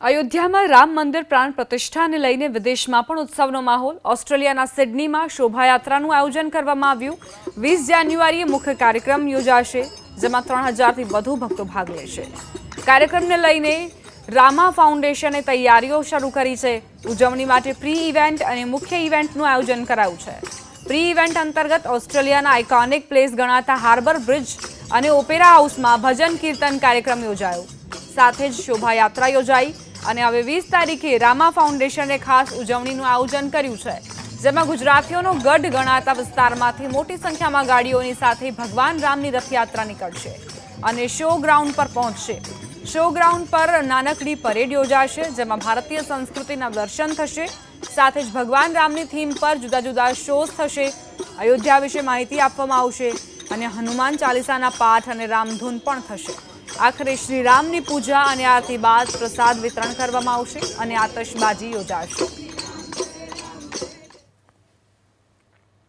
અયોધ્યામાં રામ મંદિર પ્રાણ પ્રતિષ્ઠાને લઈને વિદેશમાં પણ ઉત્સવનો માહોલ. ઓસ્ટ્રેલિયાના સિડનીમાં શોભાયાત્રાનું આયોજન કરવામાં આવ્યું. વીસ જાન્યુઆરીએ મુખ્ય કાર્યક્રમ યોજાશે, જેમાં ત્રણ હજારથી વધુ ભક્તો ભાગ લેશે. કાર્યક્રમને લઈને રામા ફાઉન્ડેશને તૈયારીઓ શરૂ કરી છે. ઉજવણી માટે પ્રી ઇવેન્ટ અને મુખ્ય ઇવેન્ટનું આયોજન કરાયું છે. પ્રી ઇવેન્ટ અંતર્ગત ઓસ્ટ્રેલિયાના આઇકોનિક પ્લેસ ગણાતા હાર્બર બ્રિજ અને ઓપેરા હાઉસમાં ભજન કીર્તન કાર્યક્રમ યોજાયો. સાથે જ શોભાયાત્રા યોજાઈ. અને હવે વીસ તારીખે રામા ફાઉન્ડેશને ખાસ ઉજવણીનું આયોજન કર્યું છે, જેમાં ગુજરાતીઓનો ગઢ ગણાતા વિસ્તારમાંથી મોટી સંખ્યામાં ગાડીઓની સાથે ભગવાન રામની રથયાત્રા નીકળશે અને શો ગ્રાઉન્ડ પર પહોંચશે. શો ગ્રાઉન્ડ પર નાનકડી પરેડ યોજાશે, જેમાં ભારતીય સંસ્કૃતિના દર્શન થશે, સાથે જ ભગવાન રામની થીમ પર જુદા જુદા શોઝ થશે. અયોધ્યા વિશે માહિતી આપવામાં આવશે અને હનુમાન ચાલીસાના પાઠ અને રામધૂન પણ થશે. આખરે શ્રી રામની પૂજા અને આરતી બાદ પ્રસાદ વિતરણ કરવામાં આવશે અને આતશબાજી યોજાશે.